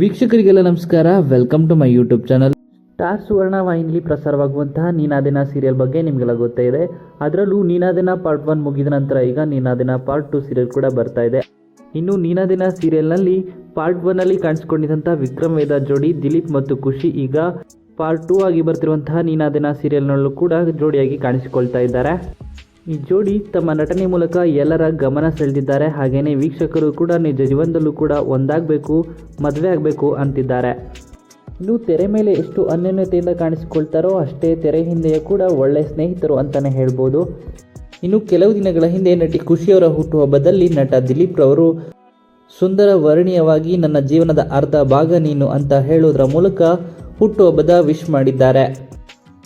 ವೀಕ್ಷಕರಿಗೆಲ್ಲ ನಮಸ್ಕಾರ. Welcome to my YouTube channel star Suvarna ವಾಹಿನಿಲಿ ಪ್ರಸಾರವಾಗುವಂತಹ ನೀನಾದಿನ ಸೀರಿಯಲ್ ಬಗ್ಗೆ ನಿಮಗೆಲ್ಲ ಗೊತ್ತೇ ಇದೆ. ಅದರಲ್ಲೂ ನೀನಾದಿನ ಪಾರ್ಟ್ ಒನ್ ಮುಗಿದ ನಂತರ ಈಗ ನೀನಾದಿನ ಪಾರ್ಟ್ ಟು ಸೀರಿಯಲ್ ಕೂಡ ಬರ್ತಾ ಇದೆ. ಇನ್ನು ನೀನಾದಿನ ಸೀರಿಯಲ್ನಲ್ಲಿ ಪಾರ್ಟ್ ಒನ್ನಲ್ಲಿ ಕಾಣಿಸ್ಕೊಂಡಿದ್ದಂಥ ವಿಕ್ರಮ್ ವೇದ ಜೋಡಿ, ದಿಲೀಪ್ ಮತ್ತು ಖುಷಿ ಈಗ ಪಾರ್ಟ್ ಟೂ ಆಗಿ ಬರ್ತಿರುವಂತಹ ನೀನಾದಿನ ಸೀರಿಯಲ್ನಲ್ಲೂ ಕೂಡ ಜೋಡಿಯಾಗಿ ಕಾಣಿಸಿಕೊಳ್ತಾ ಇದ್ದಾರೆ. ಈ ಜೋಡಿ ತಮ್ಮ ನಟನೆ ಮೂಲಕ ಎಲ್ಲರ ಗಮನ ಸೆಳೆದಿದ್ದಾರೆ. ಹಾಗೆಯೇ ವೀಕ್ಷಕರು ಕೂಡ ನಿಜ ಜೀವನದಲ್ಲೂ ಕೂಡ ಒಂದಾಗಬೇಕು, ಮದುವೆ ಆಗಬೇಕು ಅಂತಿದ್ದಾರೆ. ಇನ್ನು ತೆರೆ ಮೇಲೆ ಎಷ್ಟು ಅನ್ಯೋನ್ಯತೆಯಿಂದ ಕಾಣಿಸಿಕೊಳ್ತಾರೋ ಅಷ್ಟೇ ತೆರೆ ಹಿಂದೆಯೂ ಕೂಡ ಒಳ್ಳೆ ಸ್ನೇಹಿತರು ಅಂತಲೇ ಹೇಳ್ಬೋದು. ಇನ್ನು ಕೆಲವು ದಿನಗಳ ಹಿಂದೆ ನಟಿ ಖುಷಿಯವರ ಹುಟ್ಟುಹಬ್ಬದಲ್ಲಿ ನಟ ದಿಲೀಪ್ ರವರು, ಸುಂದರ ವರ್ಣೀಯವಾಗಿ ನನ್ನ ಜೀವನದ ಅರ್ಧ ಭಾಗ ನೀನು ಅಂತ ಹೇಳೋದ್ರ ಮೂಲಕ ಹುಟ್ಟುಹಬ್ಬದ ವಿಶ್ ಮಾಡಿದ್ದಾರೆ.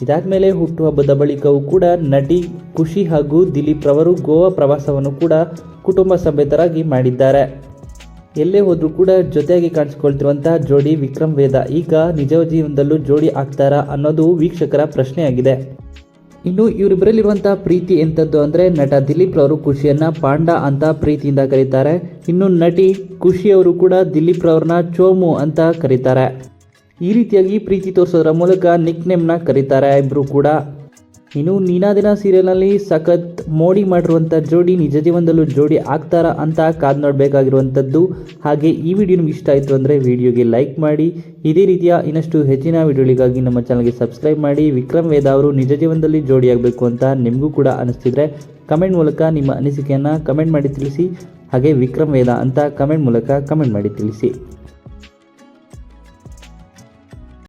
ಇದಾದ್ಮೇಲೆ ಹುಟ್ಟುಹಬ್ಬದ ಬಳಿಕವೂ ಕೂಡ ನಟಿ ಖುಷಿ ಹಾಗೂ ದಿಲೀಪ್ ರವರು ಗೋವಾ ಪ್ರವಾಸವನ್ನು ಕೂಡ ಕುಟುಂಬ ಸಮೇತರಾಗಿ ಮಾಡಿದ್ದಾರೆ. ಎಲ್ಲೇ ಹೋದರೂ ಕೂಡ ಜೊತೆಯಾಗಿ ಕಾಣಿಸಿಕೊಳ್ತಿರುವಂತಹ ಜೋಡಿ ವಿಕ್ರಮ್ ವೇದ ಈಗ ನಿಜ ಜೀವನದಲ್ಲೂ ಜೋಡಿ ಆಗ್ತಾರಾ ಅನ್ನೋದು ವೀಕ್ಷಕರ ಪ್ರಶ್ನೆಯಾಗಿದೆ. ಇನ್ನು ಇವರಿಬ್ಬರಲ್ಲಿರುವಂತಹ ಪ್ರೀತಿ ಎಂಥದ್ದು ಅಂದರೆ ನಟ ದಿಲೀಪ್ ರವರು ಖುಷಿಯನ್ನ ಪಾಂಡ ಅಂತ ಪ್ರೀತಿಯಿಂದ ಕರೀತಾರೆ. ಇನ್ನು ನಟಿ ಖುಷಿಯವರು ಕೂಡ ದಿಲೀಪ್ ರವರನ್ನ ಚೋಮು ಅಂತ ಕರೀತಾರೆ. ಈ ರೀತಿಯಾಗಿ ಪ್ರೀತಿ ತೋರಿಸೋದ್ರ ಮೂಲಕ ನಿಕ್ ನೇಮ್ನ ಕರೀತಾರೆ ಇಬ್ಬರು ಕೂಡ. ಇನ್ನು ನೀನಾದಿನ ಸೀರಿಯಲ್ನಲ್ಲಿ ಸಖತ್ ಮೋಡಿ ಮಾಡಿರುವಂಥ ಜೋಡಿ, ನಿಜ ಜೀವನದಲ್ಲೂ ಜೋಡಿ ಆಗ್ತಾರಾ ಅಂತ ಕಾದು ನೋಡಬೇಕಾಗಿರುವಂಥದ್ದು ಹಾಗೆ ಈ ವಿಡಿಯೋ ನಿಮ್ಗೆ ಇಷ್ಟ ಆಯಿತು ಅಂದರೆ ವಿಡಿಯೋಗೆ ಲೈಕ್ ಮಾಡಿ. ಇದೇ ರೀತಿಯ ಇನ್ನಷ್ಟು ಹೆಚ್ಚಿನ ವಿಡಿಯೋಗಳಿಗಾಗಿ ನಮ್ಮ ಚಾನಲ್ಗೆ ಸಬ್ಸ್ಕ್ರೈಬ್ ಮಾಡಿ. ವಿಕ್ರಮ್ ವೇದ ಅವರು ನಿಜ ಜೀವನದಲ್ಲಿ ಜೋಡಿಯಾಗಬೇಕು ಅಂತ ನಿಮಗೂ ಕೂಡ ಅನಿಸ್ತಿದ್ರೆ ಕಮೆಂಟ್ ಮೂಲಕ ನಿಮ್ಮ ಅನಿಸಿಕೆಯನ್ನು ಕಮೆಂಟ್ ಮಾಡಿ ತಿಳಿಸಿ. ಹಾಗೆ ವಿಕ್ರಮ್ ವೇದ ಅಂತ ಕಮೆಂಟ್ ಮೂಲಕ ಕಮೆಂಟ್ ಮಾಡಿ ತಿಳಿಸಿ.